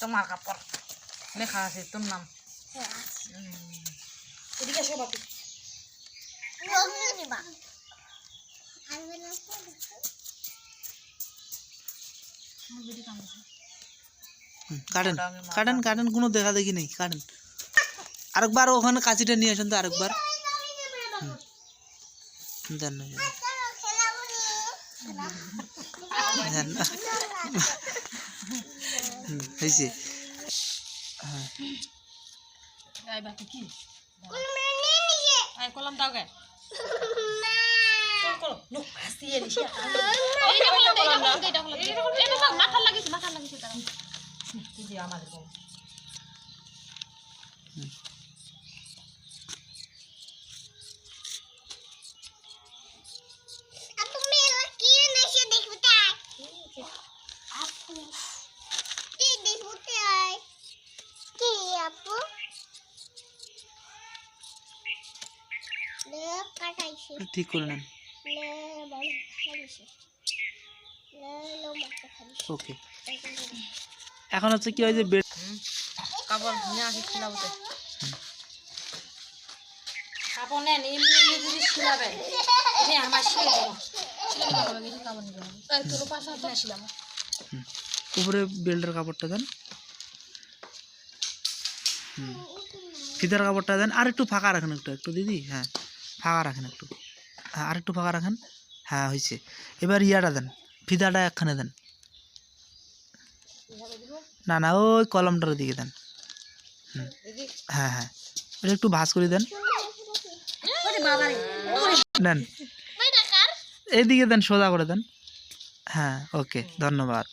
তোমার কাপড় লেখা আছে তোর নাম হ্যাঁ হুম। এদিকে এসো বাপি কাটেন কোনো দেখা দেখি নেই কাটেন আরেকবার ওখানে কাঁচিটা নিয়ে আসেন তো আরেকবার। দেন না দেন না। হয়েছে হ্যাঁ কলম দাও গে। কোন কলম। নো হাসিয়ে নিছি এইটা ঠিক করে নেন। ওকে। এখন হচ্ছে কি হয় যে বেড কাপড় নিয়ে আসি খিলাবতে কাপড় নেন এমনি এমনি যদি আমার শিলে দেবো। উপরে বেল্টের কাপড়টা দেন। হুম ফিতার কাপড়টা দেন। আর একটু ফাঁকা রাখেন একটু একটু দিদি হ্যাঁ। ফাঁকা রাখেন একটু। হ্যাঁ আর একটু ফাঁকা রাখেন। হ্যাঁ হয়েছে। এবার ইয়াটা দেন, ফিতাটা একখানে দেন। না না, ওই কলমটার দিকে দেন। হ্যাঁ হ্যাঁ। এটা একটু ভাঁজ করে দেন। নেন এইদিকে দেন, সোজা করে দেন। হ্যাঁ ওকে, ধন্যবাদ।